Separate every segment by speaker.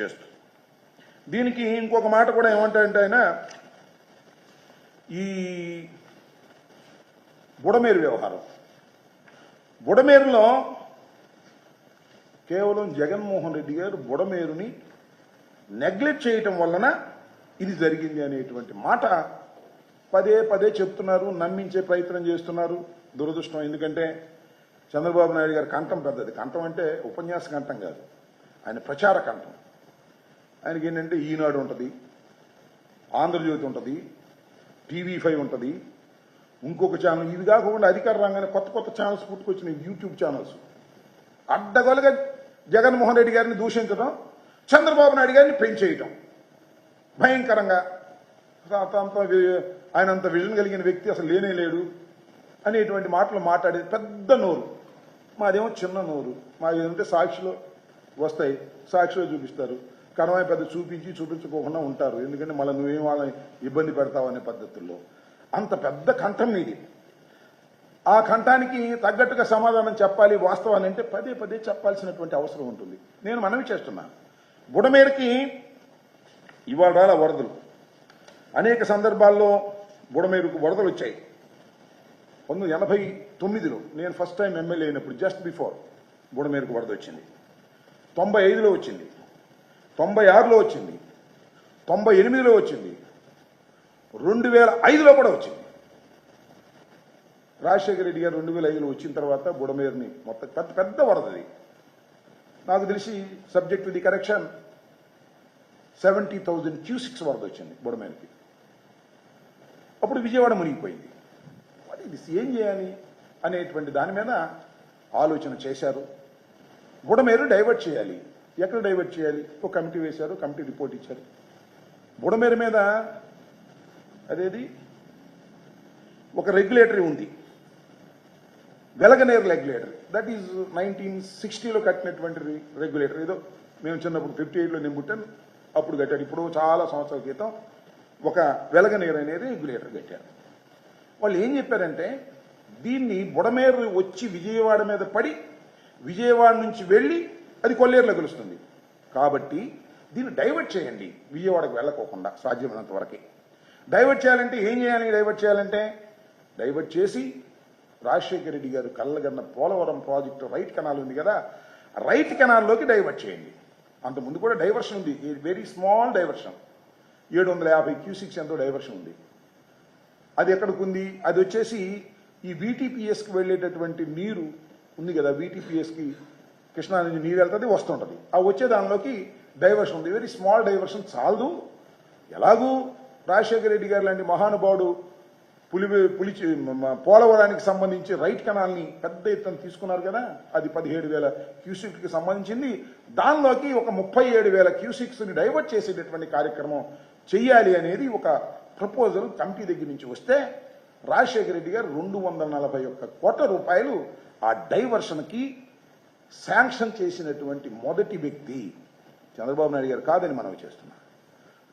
Speaker 1: చేస్తూ. దీనికి ఇంకొక మాట కూడా ఏమంటారంటే ఆయన ఈ బుడమేరు వ్యవహారం. బుడమేరులో కేవలం జగన్మోహన్ రెడ్డి గారు బుడమేరుని నెగ్లెక్ట్ చేయటం వలన ఇది జరిగింది అనేటువంటి మాట పదే పదే చెప్తున్నారు నమ్మించే ప్రయత్నం చేస్తున్నారు. దురదృష్టం ఎందుకంటే చంద్రబాబు నాయుడు గారి కంఠం పెద్దది. కంఠం అంటే ఉపన్యాస కంఠం కాదు. ఆయన ప్రచార కంఠం. ఆయనకి ఏంటంటే ఈనాడు ఉంటుంది ఆంధ్రజ్యోతి ఉంటుంది టీవీ ఫైవ్ ఉంటుంది. ఇంకొక ఛానల్ ఇది కాకుండా అధికార రంగానే కొత్త కొత్త ఛానల్స్ పుట్టుకొచ్చినాయి యూట్యూబ్ ఛానల్స్ అడ్డగోలుగా జగన్మోహన్ రెడ్డి గారిని దూషించడం చంద్రబాబు నాయుడు గారిని పెంచేయటం. భయంకరంగా. అంత ఆయన అంత విజన్ కలిగిన వ్యక్తి అసలు లేనే లేడు అనేటువంటి మాటలు మాట్లాడేది పెద్ద నోరు. మాదేమో చిన్న నోరు. మాది ఏంటంటే సాక్షిలో వస్తాయి సాక్షిలో చూపిస్తారు. కనవాయి పెద్ద చూపించి చూపించుకోకుండా ఉంటారు. ఎందుకంటే మళ్ళీ నువ్వేం వాళ్ళని ఇబ్బంది పెడతావు అనే పద్ధతుల్లో. అంత పెద్ద కంఠం నీది ఆ కంఠానికి తగ్గట్టుగా సమాధానం చెప్పాలి వాస్తవాన్ని అంటే పదే పదే చెప్పాల్సినటువంటి అవసరం ఉంటుంది. నేను మనవి చేస్తున్నా. బుడమేరకి ఇవాళ రాల వరదలు. అనేక సందర్భాల్లో బుడమేరుకు వరదలు వచ్చాయి. పంతొమ్మిది ఎనభై తొమ్మిదిలో నేను ఫస్ట్ టైం ఎమ్మెల్యే అయినప్పుడు జస్ట్ బిఫోర్ బుడమేరుకు వరద వచ్చింది. తొంభై ఐదులో వచ్చింది. తొంభై ఆరులో వచ్చింది. తొంభై ఎనిమిదిలో వచ్చింది. రెండు వేల ఐదులో కూడా వచ్చింది. రాజశేఖర రెడ్డి గారు రెండు వేల ఐదులో వచ్చిన తర్వాత బుడమేరుని మొత్తం పెద్ద పెద్ద వరదది. నాకు తెలిసి subject the correction seventy thousand cusecs వరద వచ్చింది బుడమేరుకి అప్పుడు విజయవాడ మునిగిపోయింది. మరి ఇది ఏం చేయాలి? అనేటువంటి దాని మీద ఆలోచన చేశారు. బుడమేరు డైవర్ట్ చేయాలి. ఎక్కడ డైవర్ట్ చేయాలి? ఒక కమిటీ వేశారు కమిటీ రిపోర్ట్ ఇచ్చారు. బుడమేరు మీద అదేది? ఒక రెగ్యులేటరీ ఉంది. Velaganeru regulator. That is nineteen సిక్స్టీలో కట్టినటువంటి రెగ్యులేటర్. ఏదో మేము చిన్నప్పుడు ఫిఫ్టీ ఎయిట్లో నేను పుట్టాను. అప్పుడు కట్టాడు. ఇప్పుడు చాలా సంవత్సరాల క్రితం ఒక వెలగనేరు అనేది రెగ్యులేటర్ కట్టారు. వాళ్ళు ఏం చెప్పారంటే దీన్ని బుడమేరు వచ్చి విజయవాడ మీద పడి విజయవాడ నుంచి వెళ్ళి అది కొల్లేరులో కలుస్తుంది కాబట్టి దీన్ని డైవర్ట్ చేయండి. విజయవాడకు వెళ్ళకోకుండా సాధ్యమైనంత వరకే. డైవర్ట్ చేయాలంటే ఏం చేయాలి? డైవర్ట్ చేయాలంటే డైవర్ట్ చేసి రాజశేఖర రెడ్డి గారు కళ్ళగన్న పోలవరం ప్రాజెక్టు రైట్ కెనాల్ ఉంది కదా రైట్ కెనాల్లోకి డైవర్ట్ చేయండి. అంత ముందు కూడా డైవర్షన్ ఉంది. వెరీ స్మాల్ డైవర్షన్ ఏడు వందల యాభై క్యూసిక్స్ ఎంతో డైవర్షన్ ఉంది. అది ఎక్కడికి ఉంది? అది వచ్చేసి ఈ వీటీపీఎస్కి వెళ్ళేటటువంటి నీరు ఉంది కదా వీటీపీఎస్కి కృష్ణా నుంచి నీరు వెళ్తుంది వస్తుంటుంది. ఆ వచ్చే దానిలోకి డైవర్షన్ ఉంది. వెరీ స్మాల్ డైవర్షన్ చాలదు. ఎలాగూ రాజశేఖర రెడ్డి గారు లాంటి మహానుభావుడు పులి పులి పోలవరానికి సంబంధించి రైట్ కెనాల్ని పెద్ద ఎత్తున తీసుకున్నారు కదా అది పదిహేడు వేల క్యూసిక్కి సంబంధించింది. దానిలోకి ఒక ముప్పై ఏడు వేల క్యూసిక్స్ని డైవర్ట్ చేసేటటువంటి కార్యక్రమం చెయ్యాలి అనేది ఒక ప్రపోజల్ కమిటీ దగ్గర నుంచి వస్తే రాజశేఖర రెడ్డి గారు రెండు వందల నలభై ఒక్క కోట్ల రూపాయలు ఆ డైవర్షన్కి శాంక్షన్ చేసినటువంటి మొదటి వ్యక్తి చంద్రబాబు నాయుడు గారు కాదని మనం చేస్తున్నాం.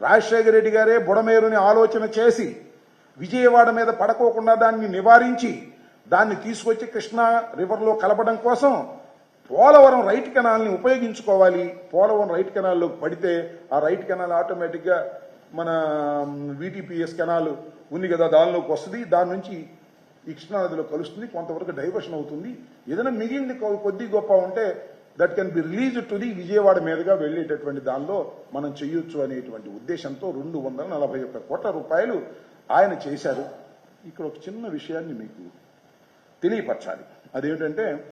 Speaker 1: రాజశేఖర రెడ్డి గారే బుడమేరుని ఆలోచన చేసి విజయవాడ మీద పడకోకుండా దాన్ని నివారించి దాన్ని తీసుకొచ్చి కృష్ణా రివర్లో కలపడం కోసం పోలవరం రైట్ కెనాల్ని ఉపయోగించుకోవాలి. పోలవరం రైట్ కెనాల్లోకి పడితే ఆ రైట్ కెనాల్ ఆటోమేటిక్గా మన వీటీపీఎస్ కెనాల్ ఉంది కదా దానిలోకి వస్తుంది. దాని నుంచి ఈ కృష్ణానదిలో కలుస్తుంది కొంతవరకు డైవర్షన్ అవుతుంది. ఏదైనా మిగిలింది కొద్ది గొప్ప ఉంటే that can be release to the Vijayawada మీదుగా వెళ్ళేటటువంటి దానిలో మనం చెయ్యొచ్చు అనేటువంటి ఉద్దేశంతో రెండు వందల నలభై ఒక్క కోట్ల రూపాయలు ఆయన చేశారు. ఇక్కడ ఒక చిన్న విషయాన్ని మీకు తెలియపరచాలి. అదేమిటంటే